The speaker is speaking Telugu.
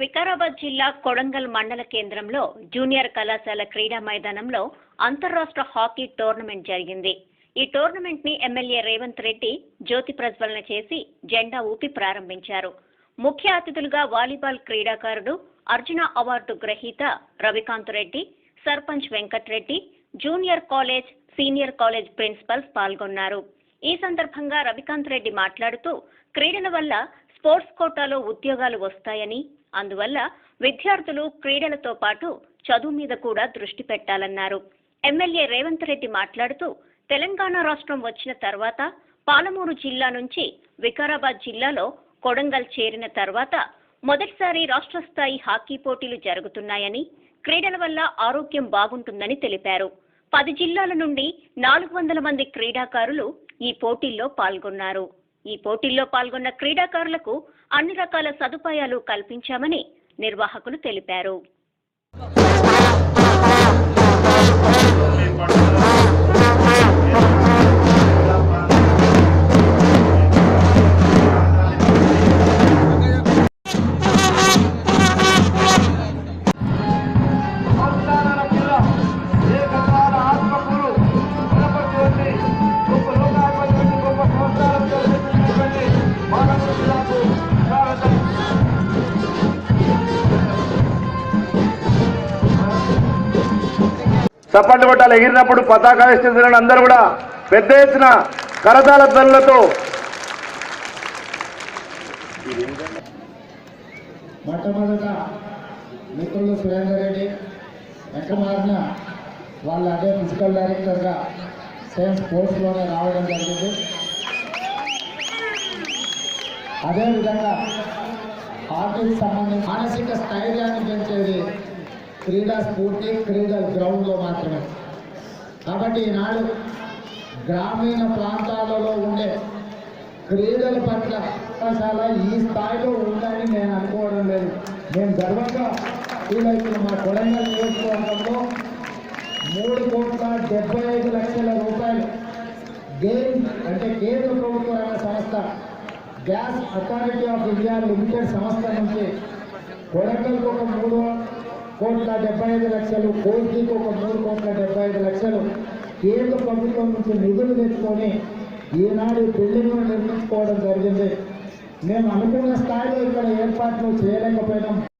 వికారాబాద్ జిల్లా కొడంగల్ మండల కేంద్రంలో జూనియర్ కళాశాల క్రీడా మైదానంలో అంతర్రాష్ట్ర హాకీ టోర్నమెంట్ జరిగింది. ఈ టోర్నమెంట్ని ఎమ్మెల్యే రేవంత్ రెడ్డి జ్యోతి ప్రజ్వలన చేసి జెండా ఊపి ప్రారంభించారు. ముఖ్య అతిథులుగా వాలీబాల్ క్రీడాకారుడు అర్జున అవార్డు గ్రహీత Ravikanth Reddy sarpanch Venkatreddy junior college senior college principals పాల్గొన్నారు. ఈ సందర్భంగా రవికాంత్ రెడ్డి మాట్లాడుతూ క్రీడల వల్ల స్పోర్ట్స్ కోటాలో ఉద్యోగాలు వస్తాయని అందువల్ల విద్యార్థులు క్రీడలతో పాటు చదువు మీద కూడా దృష్టి పెట్టాలన్నారు. ఎమ్మెల్యే రేవంత్ రెడ్డి మాట్లాడుతూ తెలంగాణ రాష్ట్రం వచ్చిన తర్వాత పాలమూరు జిల్లా నుంచి వికారాబాద్ జిల్లాలో కొడంగల్ చేరిన తర్వాత మొదటిసారి రాష్ట్ర స్థాయి హాకీ పోటీలు జరుగుతున్నాయని క్రీడల వల్ల ఆరోగ్యం బాగుంటుందని తెలిపారు. పది జిల్లాల నుండి నాలుగు వందల మంది క్రీడాకారులు ఈ పోటీల్లో పాల్గొన్నారు. ఈ పోటీల్లో పాల్గొన్న క్రీడాకారులకు అన్ని రకాల సదుపాయాలు కల్పించామని నిర్వాహకులు తెలిపారు. చప్పట్లు కొట్టాలి. ఎగిరినప్పుడు పతాక వేస్తున్న అందరూ కూడా పెద్ద ఎత్తున కరతాల ధ్వనులతో మొట్టమొదట మిత్రులు సురేందర్ రెడ్డి వెంకమారిన వాళ్ళ అదే ఫిజికల్ డైరెక్టర్గా సేమ్ స్పోర్ట్స్లోనే రావడం జరిగింది. అదేవిధంగా హాకీకి సంబంధించి మానసిక స్థైర్యాన్ని పెంచేది క్రీడా స్ఫూర్తి క్రీడల గ్రౌండ్లో మాత్రమే. కాబట్టి ఈనాడు గ్రామీణ ప్రాంతాలలో ఉండే క్రీడల పట్ల చాలా ఈ స్థాయిలో ఉందని నేను అనుకోవడం లేదు. నేను గర్వంగా ఫీల్ అవుతున్న మా కొడంగల్ నియోజకవర్గంలో మూడు కోట్ల డెబ్బై ఐదు లక్షల రూపాయలు గేమ్ అంటే కేంద్ర ప్రభుత్వ రంగ సంస్థ gas authority of India limited సంస్థ నుంచి కొడంగల్కి ఒక మూడు కోట్ల డెబ్బై ఐదు లక్షలు కోటికి ఒక మూడు కోట్ల డెబ్బై ఐదు లక్షలు. కేంద్ర ప్రభుత్వం నుంచి నిధులు తెచ్చుకొని ఈనాడు బిల్డింగ్ను నిర్మించుకోవడం జరిగింది. మేము అనుకున్న స్థాయిలో ఇక్కడ ఏర్పాట్లు చేయలేకపోయినాం.